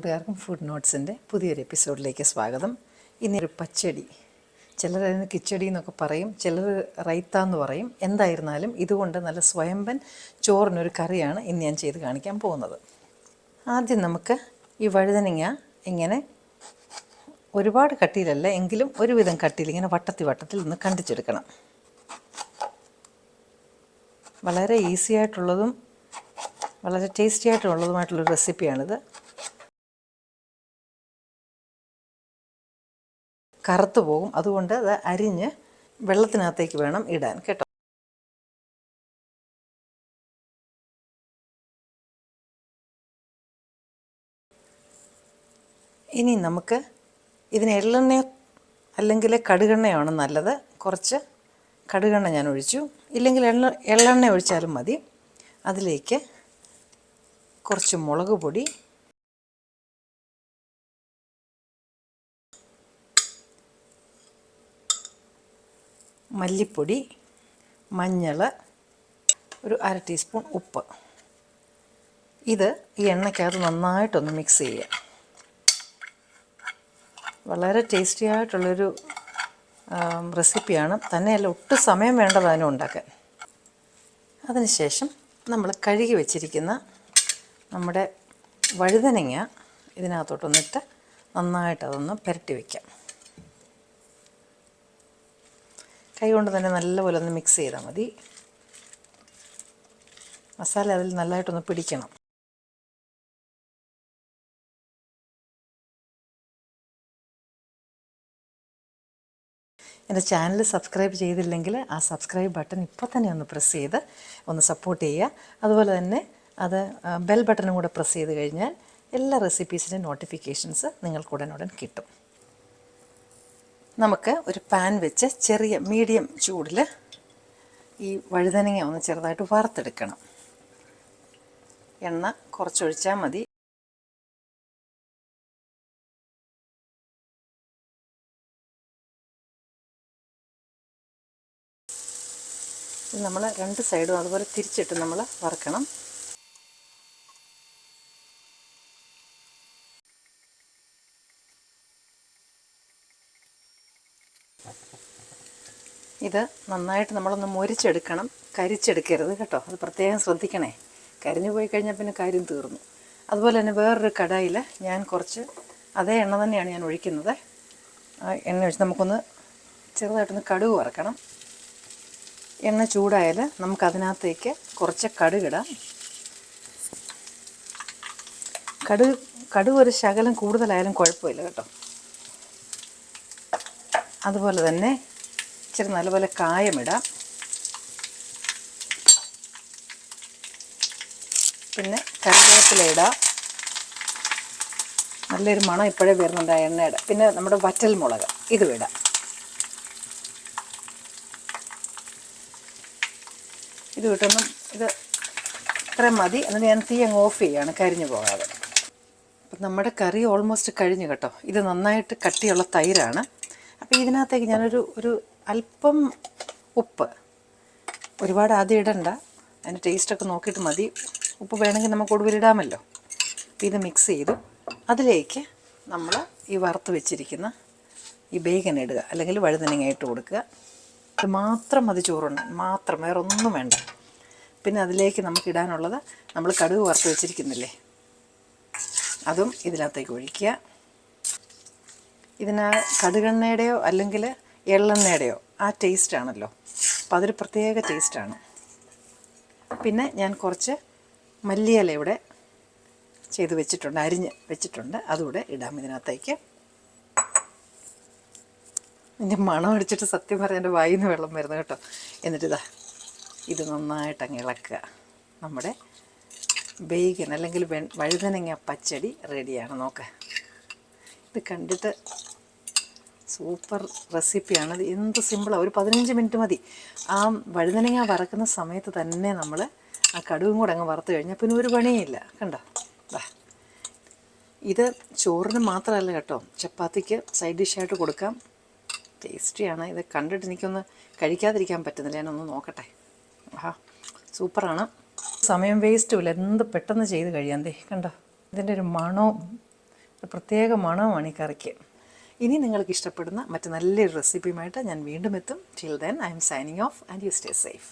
കൂട്ടുകാർക്കും ഫുഡ് നോട്ട്സിന്റെ പുതിയൊരു എപ്പിസോഡിലേക്ക് സ്വാഗതം. ഇനി ഒരു പച്ചടി. ചിലർ അതിന് കിച്ചടി എന്നൊക്കെ പറയും. ചിലർ റൈത്ത എന്ന് പറയും. എന്തായിരുന്നാലും ഇതുകൊണ്ട് നല്ല സ്വയംബൻ ചോറിനൊരു കറിയാണ് ഇന്ന് ഞാൻ ചെയ്ത് കാണിക്കാൻ പോകുന്നത്. ആദ്യം നമുക്ക് ഈ വഴുതനങ്ങ ഇങ്ങനെ ഒരുപാട് കട്ടിയിലല്ല എങ്കിലും ഒരുവിധം കട്ടിയിൽ ഇങ്ങനെ വട്ടത്തി വട്ടത്തിൽ ഒന്ന് കണ്ടിച്ചെടുക്കണം. വളരെ ഈസി ആയിട്ടുള്ളതും വളരെ ടേസ്റ്റി ആയിട്ടുള്ളതുമായിട്ടുള്ളൊരു റെസിപ്പിയാണിത്. കറുത്തു പോകും. അതുകൊണ്ട് അത് അരിഞ്ഞ് വെള്ളത്തിനകത്തേക്ക് വേണം ഇടാൻ കേട്ടോ? ഇനി നമുക്ക് ഇതിന് എള്ളെണ്ണ അല്ലെങ്കിൽ കടുകെണ്ണയാണ് നല്ലത്? കുറച്ച് കടുകെണ്ണ ഞാൻ ഒഴിച്ചു. ഇല്ലെങ്കിൽ എണ്ണ എള്ളെണ്ണ ഒഴിച്ചാലും മതി. അതിലേക്ക് കുറച്ച് മുളക് പൊടി മല്ലിപ്പൊടി മഞ്ഞൾ ഒരു അര ടീസ്പൂൺ ഉപ്പ്. ഇത് ഈ എണ്ണയ്ക്കകത്ത് നന്നായിട്ടൊന്ന് മിക്സ് ചെയ്യുക. വളരെ ടേസ്റ്റി ആയിട്ടുള്ളൊരു റെസിപ്പിയാണ് തന്നെയല്ല ഒട്ട് സമയം വേണ്ടത് അതിനും ഉണ്ടാക്കാൻ. അതിനുശേഷം നമ്മൾ കഴുകി വെച്ചിരിക്കുന്ന നമ്മുടെ വഴുതനങ്ങ ഇതിനകത്തോട്ടൊന്നിട്ട് നന്നായിട്ടതൊന്ന് പുരട്ടി വയ്ക്കാം കൈ കൊണ്ട് തന്നെ നല്ലപോലെ ഒന്ന് മിക്സ് ചെയ്താൽ മതി. മസാല അതിൽ നല്ലതായിട്ടൊന്ന് പിടിക്കണം. എന്റെ ചാനൽ സബ്സ്ക്രൈബ് ചെയ്തില്ലെങ്കിൽ ആ സബ്സ്ക്രൈബ് ബട്ടൺ ഇപ്പോൾ തന്നെ ഒന്ന് പ്രസ് ചെയ്ത് ഒന്ന് സപ്പോർട്ട് ചെയ്യുക. അതുപോലെ തന്നെ അത് ബെൽ ബട്ടണും കൂടെ പ്രസ് ചെയ്ത് കഴിഞ്ഞാൽ എല്ലാ റെസിപ്പീസിന്റെ നോട്ടിഫിക്കേഷൻസ് നിങ്ങൾക്ക് ഉടനുടൻ കിട്ടും. നമുക്ക് ഒരു പാൻ വെച്ച് ചെറിയ മീഡിയം ചൂടിൽ ഈ വഴുതനങ്ങ ഒന്ന് ചെറുതായിട്ട് വറുത്തെടുക്കണം. എണ്ണ കുറച്ചൊഴിച്ചാൽ മതി. നമ്മൾ രണ്ട് സൈഡും അതുപോലെ തിരിച്ചിട്ട് നമ്മൾ വറുക്കണം. ഇത് നന്നായിട്ട് നമ്മളൊന്ന് മുരിച്ചെടുക്കണം. കരിച്ചെടുക്കരുത് കേട്ടോ. അത് പ്രത്യേകം ശ്രദ്ധിക്കണേ. കരിഞ്ഞു പോയി കഴിഞ്ഞാൽ പിന്നെ കാര്യം തീർന്നു. അതുപോലെ തന്നെ വേറൊരു കടായിൽ ഞാൻ കുറച്ച് അതേ എണ്ണ തന്നെയാണ് ഞാൻ ഒഴിക്കുന്നത്. ആ എണ്ണ ഒഴിച്ച് നമുക്കൊന്ന് ചെറുതായിട്ടൊന്ന് കടുക് വറക്കണം. എണ്ണ ചൂടായാൽ നമുക്കതിനകത്തേക്ക് കുറച്ച് കടുകിടാം കടുക് കടുക് ഒരു ശകലം കൂടുതലായാലും കുഴപ്പമില്ല കേട്ടോ. അതുപോലെ തന്നെ ഇച്ചിരി നല്ലപോലെ കായമിടാം പിന്നെ കറിവേപ്പില ഇടാം. നല്ലൊരു മണം ഇപ്പോഴേ വരുന്നുണ്ട് ആ എണ്ണയുടെ. പിന്നെ നമ്മുടെ വറ്റൽ മുളക് ഇത് ഇടാം. ഇത് വിട്ടൊന്നും ഇത് ഇത്രയും മതി. എന്നിട്ട് ഞാൻ തീ അങ്ങ് ഓഫ് ചെയ്യാണ് കരിഞ്ഞു പോകാതെ. അപ്പം നമ്മുടെ കറി ഓൾമോസ്റ്റ് കഴിഞ്ഞു കേട്ടോ. ഇത് നന്നായിട്ട് കട്ടിയുള്ള തൈരാണ്. അപ്പോൾ ഇതിനകത്തേക്ക് ഞാനൊരു ഒരു അല്പം ഉപ്പ്. ഒരുപാട് ആദ്യം ഇടണ്ട. അതിന്റെ ടേസ്റ്റൊക്കെ നോക്കിയിട്ട് മതി. ഉപ്പ് വേണമെങ്കിൽ നമുക്ക് ഒടുവിലിടാമല്ലോ അപ്പോൾ ഇത് മിക്സ് ചെയ്തു. അതിലേക്ക് നമ്മൾ ഈ വറുത്ത് വെച്ചിരിക്കുന്ന ഈ ബേഗൻ ഇടുക. അല്ലെങ്കിൽ വഴുതനങ്ങ ഇട്ട് കൊടുക്കുക. ഇത് മാത്രം മതി ചോറുണ്ണാൻ. മാത്രം വേറെ ഒന്നും വേണ്ട. പിന്നെ അതിലേക്ക് നമുക്ക് ഇടാനുള്ളത് നമ്മൾ കടുക് വറുത്ത് വെച്ചിരിക്കുന്നില്ലേ? അതും ഇതിനകത്തേക്ക് ഒഴിക്കുക. ഇതിന് കടുകെണ്ണയുടെയോ അല്ലെങ്കിൽ എള്ളെണ്ണയുടെയോ ആ ടേസ്റ്റ് ആണല്ലോ. അപ്പം അതൊരു പ്രത്യേക ടേസ്റ്റാണ് പിന്നെ ഞാൻ കുറച്ച് മല്ലിയില ഇവിടെ ചെയ്ത് വെച്ചിട്ടുണ്ട് അരിഞ്ഞ് വെച്ചിട്ടുണ്ട്. അതുകൂടെ ഇടാം ഇതിനകത്തേക്ക്. എന്റെ മണം അടിച്ചിട്ട് സത്യം പറഞ്ഞാൽ എന്റെ വായിൽ നിന്ന് വെള്ളം വരുന്നു കേട്ടോ. എന്നിട്ടിതാ ഇത് നന്നായിട്ട് അങ്ങ് ഇളക്കുക. നമ്മുടെ ബേഗൻ അല്ലെങ്കിൽ വഴുതനങ്ങ പച്ചടി റെഡിയാണ് നോക്ക്. ഇത് കണ്ടിട്ട് സൂപ്പർ റെസിപ്പിയാണ്. അത് എന്ത് സിമ്പിളാണ് ഒരു പതിനഞ്ച് മിനിറ്റ് മതി. ആ വഴുതനങ്ങ വറക്കുന്ന സമയത്ത് തന്നെ നമ്മൾ ആ കടുവും കൂടെ അങ്ങ് വറുത്ത് കഴിഞ്ഞാൽ പിന്നെ ഒരു പണിയില്ല. കണ്ടോ? ഇത് ചോറിന് മാത്രമല്ല കേട്ടോ. ചപ്പാത്തിക്ക് സൈഡ് ഡിഷായിട്ട് കൊടുക്കാം. ടേസ്റ്റിയാണ് ഇത് കണ്ടിട്ട് എനിക്കൊന്ന് കഴിക്കാതിരിക്കാൻ പറ്റുന്നില്ല. ഞാനൊന്ന് നോക്കട്ടെ. ആഹാ. സൂപ്പറാണ്. സമയം വേസ്റ്റ് ഇല്ല. എന്ത് പെട്ടെന്ന് ചെയ്ത് കഴിയാൻ കണ്ടോ? ഇതിന്റെ ഒരു മണവും പ്രത്യേക മണവുമാണ് ഈ കറിക്ക്. ഇനി നിങ്ങൾക്ക് ഇഷ്ടപ്പെടുന്ന മറ്റ് നല്ലൊരു റെസിപ്പിയുമായിട്ട് ഞാൻ വീണ്ടും എത്തും. Till then I'm signing off and you stay safe